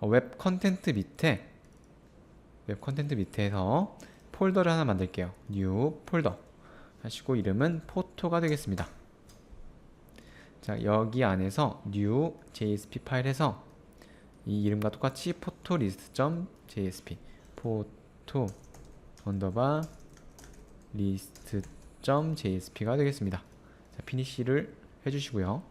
어, 웹 컨텐트 밑에 웹 컨텐트 밑에서 폴더를 하나 만들게요. new 폴더 하시고 이름은 포토가 되겠습니다. 자 여기 안에서 new JSP 파일에서 이 이름과 똑같이 포토 리스트.jsp 포토 언더바 리스트.jsp가 되겠습니다. 자, 피니시를 해주시고요.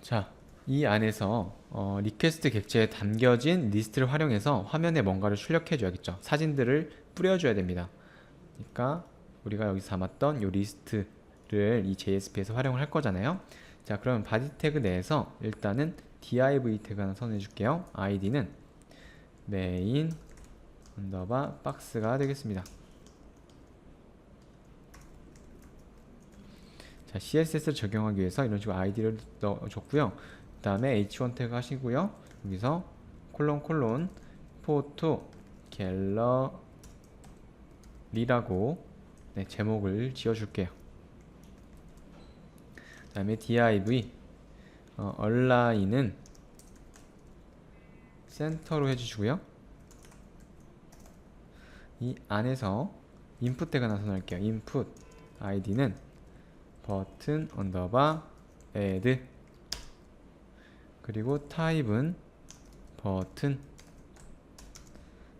자, 이 안에서 어, 리퀘스트 객체에 담겨진 리스트를 활용해서 화면에 뭔가를 출력해 줘야겠죠. 사진들을 뿌려줘야 됩니다. 그러니까 우리가 여기서 담았던 이 리스트를 이 JSP에서 활용을 할 거잖아요. 자, 그러면 바디 태그 내에서 일단은 div 태그 하나 선언해 줄게요. id는 메인 언더바 박스가 되겠습니다. 자, CSS를 적용하기 위해서 이런 식으로 아이디를 넣어줬고요. 그 다음에 h1 태그 하시고요. 여기서 콜론 콜론 포토 갤러리라고 네, 제목을 지어줄게요. 그 다음에 div 어, 얼라인은 센터로 해주시고요. 이 안에서 input 태그 선언할게요. input id는 버튼 언더바 add 그리고 타입은 버튼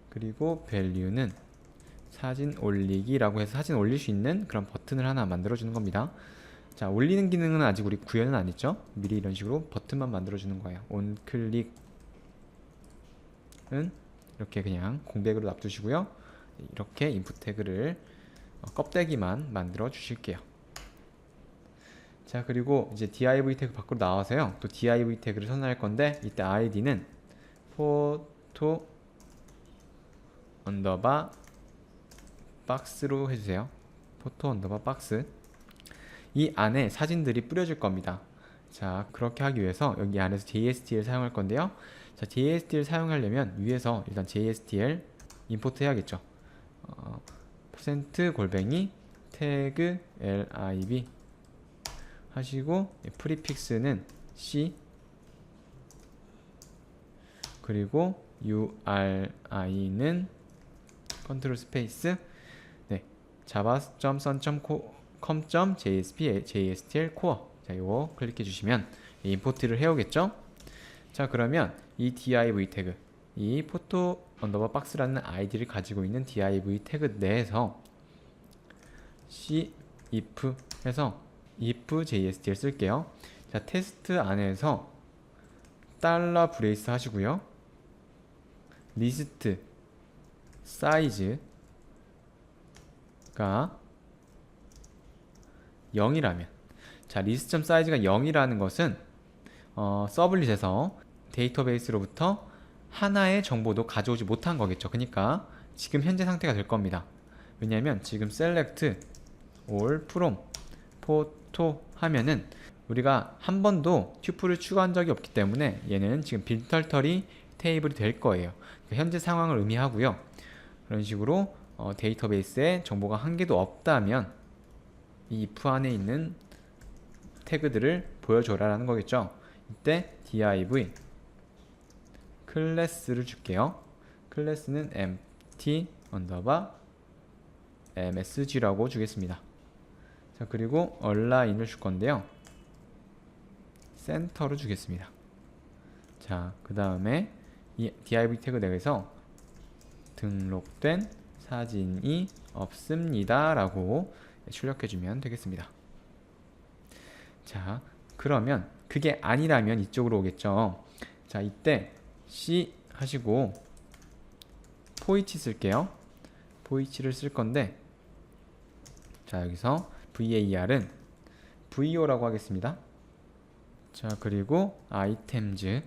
그리고 value는 사진 올리기라고 해서 사진 올릴 수 있는 그런 버튼을 하나 만들어 주는 겁니다. 자, 올리는 기능은 아직 우리 구현은 안 했죠? 미리 이런 식으로 버튼만 만들어 주는 거예요. 온 클릭은 이렇게 그냥 공백으로 놔두시고요. 이렇게 인풋 태그를 어, 껍데기만 만들어 주실게요. 자 그리고 이제 div 태그 밖으로 나와서요. 또 div 태그를 선언할 건데 이때 id는 포토 언더바 박스로 해주세요. 포토 언더바 박스 이 안에 사진들이 뿌려질 겁니다. 자 그렇게 하기 위해서 여기 안에서 JSTL 사용할 건데요. 자 JSTL 사용하려면 위에서 일단 JSTL 임포트 해야겠죠. 어, 골뱅이 태그 lib 하시고 프리픽스는 c. 그리고 uri는 컨트롤 스페이스. 네 java.sun.com.jsp jstl 코어. 자 이거 클릭해 주시면 임포트를 해오겠죠? 자 그러면 이 div 태그 이 포토 언더바 박스라는 아이디를 가지고 있는 div 태그 내에서 c if 해서 if JST를 쓸게요. 자, 테스트 안에서 달러 브레이스 하시고요. 리스트 사이즈가 0이라면 자, 리스트 사이즈가 0이라는 것은 어, 서블릿에서 데이터베이스로부터 하나의 정보도 가져오지 못한 거겠죠. 그러니까 지금 현재 상태가 될 겁니다. 왜냐하면 지금 select all from 포 토 하면은 우리가 한 번도 튜플을 추가한 적이 없기 때문에 얘는 지금 빈털터리 테이블이 될 거예요. 현재 상황을 의미하고요. 그런 식으로 어, 데이터베이스에 정보가 한 개도 없다면 이 if 안에 있는 태그들을 보여줘라 라는 거겠죠. 이때 div 클래스를 줄게요. 클래스는 empty 언더바 msg라고 주겠습니다. 자 그리고 얼라인을 줄 건데요. 센터로 주겠습니다. 자그 다음에 이 div 태그 내에서 등록된 사진이 없습니다 라고 출력해 주면 되겠습니다. 자 그러면 그게 아니라면 이쪽으로 오겠죠? 자 이때 c 하시고 포이치 쓸게요. 포이치를 쓸 건데 자 여기서 var은 vo라고 하겠습니다. 자 그리고 items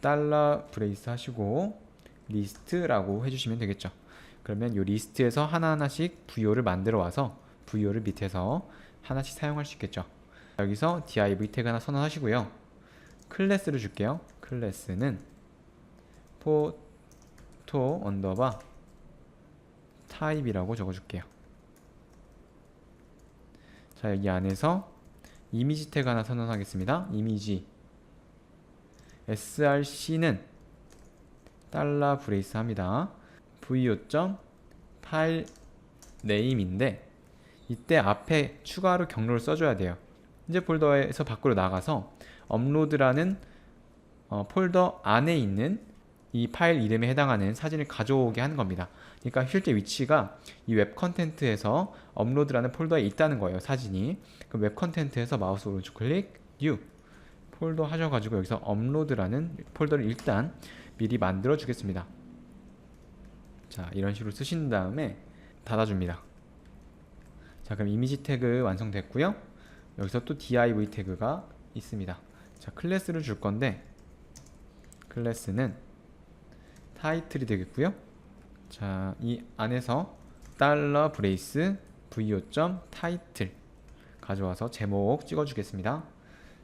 달러 브레이스 하시고 리스트라고 해주시면 되겠죠. 그러면 이 리스트에서 하나하나씩 vo를 만들어 와서 vo를 밑에서 하나씩 사용할 수 있겠죠. 여기서 div 태그 하나 선언하시고요. 클래스를 줄게요. 클래스는 포토 언더바 타입이라고 적어줄게요. 자 여기 안에서 이미지 태그 하나 선언하겠습니다. 이미지 src는 달러 브레이스 합니다. vo. 파일 네임인데 이때 앞에 추가로 경로를 써줘야 돼요. 현재 폴더에서 밖으로 나가서 업로드라는 어, 폴더 안에 있는 이 파일 이름에 해당하는 사진을 가져오게 하는 겁니다. 그러니까 실제 위치가 이 웹 컨텐트에서 업로드라는 폴더에 있다는 거예요. 사진이. 그웹 컨텐트에서 마우스 오른쪽 클릭, 뉴 폴더 하셔가지고 여기서 업로드라는 폴더를 일단 미리 만들어 주겠습니다. 자, 이런 식으로 쓰신 다음에 닫아줍니다. 자, 그럼 이미지 태그 완성됐고요. 여기서 또 div 태그가 있습니다. 자, 클래스를 줄 건데 클래스는 타이틀이 되겠고요. 자, 이 안에서 달러 브레이스 vo. 타이틀 가져와서 제목 찍어 주겠습니다.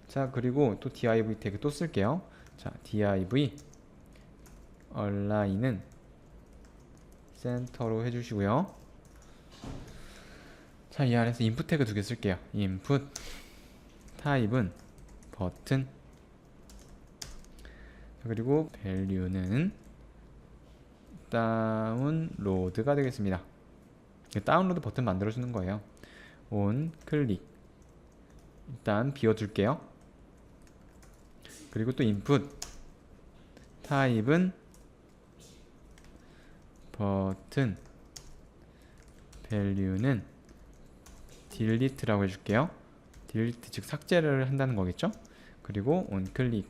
자, 그리고 또 div 태그 또 쓸게요. 자, div 얼라인은 센터로 해주시고요. 자, 이 안에서 인풋 태그 두 개 쓸게요. 인풋 타입은 버튼 자, 그리고 밸류는 다운로드가 되겠습니다. 다운로드 버튼 만들어주는 거예요. 온 클릭 일단 비워둘게요. 그리고 또 인풋 타입은 버튼 밸류는 delete라고 해줄게요. delete 즉 삭제를 한다는 거겠죠? 그리고 onClick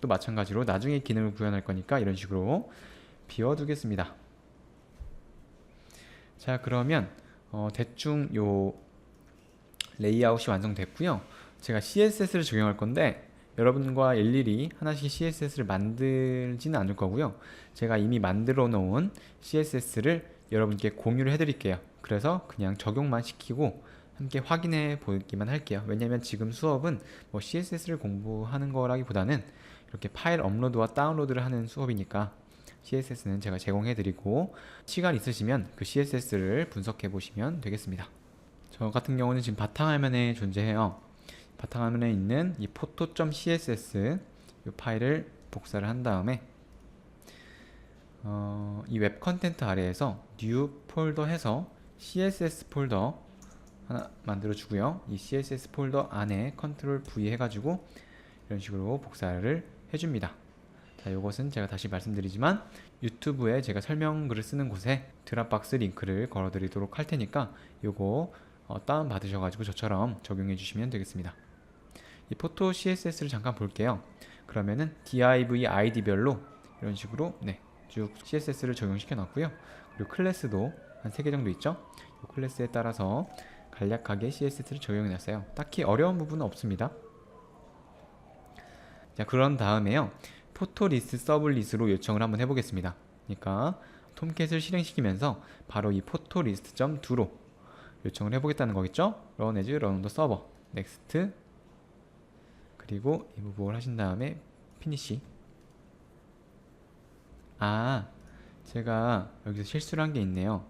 또 마찬가지로 나중에 기능을 구현할 거니까 이런 식으로 비워두겠습니다. 자 그러면 어, 대충 요 레이아웃이 완성됐고요. 제가 CSS를 적용할 건데 여러분과 일일이 하나씩 CSS를 만들지는 않을 거고요. 제가 이미 만들어 놓은 CSS를 여러분께 공유를 해드릴게요. 그래서 그냥 적용만 시키고 함께 확인해 보기만 할게요. 왜냐면 지금 수업은 뭐 CSS를 공부하는 거라기보다는 이렇게 파일 업로드와 다운로드를 하는 수업이니까 CSS는 제가 제공해 드리고 시간 있으시면 그 CSS를 분석해 보시면 되겠습니다. 저 같은 경우는 지금 바탕화면에 존재해요. 바탕화면에 있는 이 photo.css 이 파일을 복사를 한 다음에 어, 이웹 컨텐트 아래에서 new 폴더 해서 css 폴더 하나 만들어 주고요. 이 css 폴더 안에 컨트롤 V 해가지고 이런 식으로 복사를 해줍니다. 자, 이것은 제가 다시 말씀드리지만 유튜브에 제가 설명글을 쓰는 곳에 드랍박스 링크를 걸어 드리도록 할 테니까 이거 어, 다운 받으셔 가지고 저처럼 적용해 주시면 되겠습니다. 이 포토 CSS를 잠깐 볼게요. 그러면은 div id별로 이런 식으로 네, 쭉 CSS를 적용시켜 놨고요. 그리고 클래스도 한 3개 정도 있죠. 이 클래스에 따라서 간략하게 CSS를 적용해 놨어요. 딱히 어려운 부분은 없습니다. 자, 그런 다음에요. 포토 리스트 서블 리스로 요청을 한번 해보겠습니다. 그러니까 톰캣을 실행시키면서 바로 이 포토 리스트 점 do로 요청을 해보겠다는 거겠죠? run as run the server next 그리고 이 부분을 하신 다음에 finish 아 제가 여기서 실수를 한 게 있네요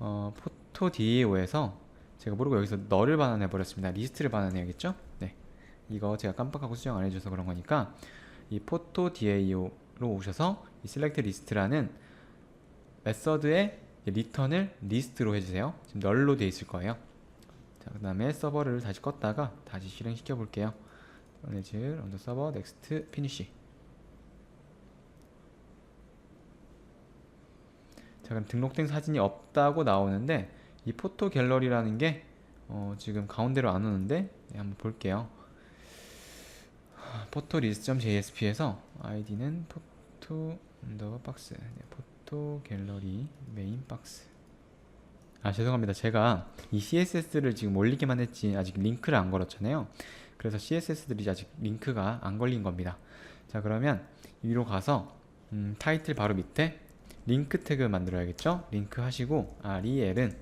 어, 포토 DAO에서 제가 모르고 여기서 너를 반환해 버렸습니다 리스트를 반환해야겠죠? 네 이거 제가 깜빡하고 수정 안 해줘서 그런 거니까 이 포토 DAO로 오셔서 이 select list라는 메서드의 리턴을 리스트로 해주세요. 지금 널로 되어 있을 거예요. 자, 그 다음에 서버를 다시 껐다가 다시 실행시켜 볼게요. manage the server next finish. 자, 그럼 등록된 사진이 없다고 나오는데 이 포토 갤러리라는 게 어, 지금 가운데로 안 오는데 네, 한번 볼게요. 포토리스트.jsp에서 id는 포토 언더 박스 네, 포토 갤러리 메인 박스. 아 죄송합니다. 제가 이 CSS를 지금 올리기만 했지 아직 링크를 안 걸었잖아요. 그래서 CSS들이 아직 링크가 안 걸린 겁니다. 자 그러면 위로 가서 음, 타이틀 바로 밑에 링크 태그 만들어야겠죠? 링크 하시고 REL은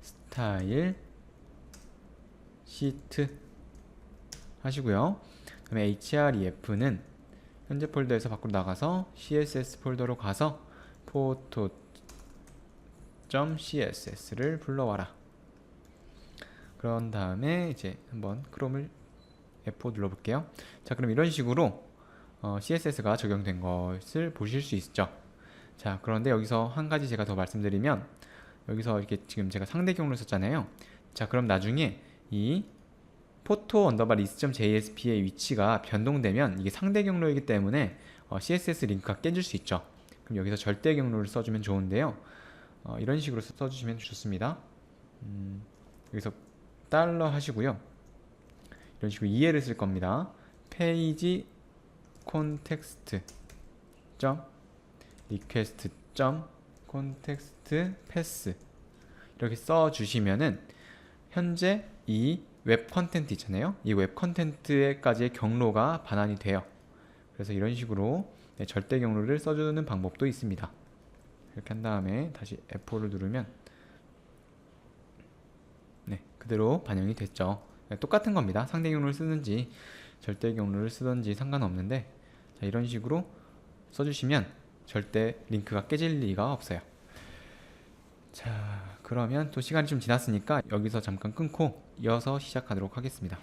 스타일 시트 하시고요. 그다음에 href는 현재 폴더에서 밖으로 나가서 css 폴더로 가서 photo.css를 불러와라. 그런 다음에 이제 한번 크롬을 F4 눌러볼게요. 자, 그럼 이런 식으로 어, CSS가 적용된 것을 보실 수 있죠. 자, 그런데 여기서 한 가지 제가 더 말씀드리면 여기서 이렇게 지금 제가 상대 경로를 썼잖아요. 자, 그럼 나중에 이 포토 언더바 리스.jsp의 위치가 변동되면 이게 상대 경로이기 때문에 어, CSS 링크가 깨질 수 있죠. 그럼 여기서 절대 경로를 써주면 좋은데요. 어, 이런 식으로 써주시면 좋습니다. 음, 여기서 달러 하시고요. 이런 식으로 이해를 쓸 겁니다. 페이지 콘텍스트 점 리퀘스트 점 콘텍스트 패스 이렇게 써 주시면은 현재 이 웹 컨텐트 있잖아요. 이 웹 컨텐츠에까지의 경로가 반환이 돼요. 그래서 이런 식으로 네, 절대 경로를 써주는 방법도 있습니다. 이렇게 한 다음에 다시 F4를 누르면 네 그대로 반영이 됐죠. 네, 똑같은 겁니다. 상대 경로를 쓰든지 절대 경로를 쓰든지 상관없는데 자, 이런 식으로 써주시면 절대 링크가 깨질 리가 없어요. 자, 그러면 또 시간이 좀 지났으니까 여기서 잠깐 끊고 이어서 시작하도록 하겠습니다.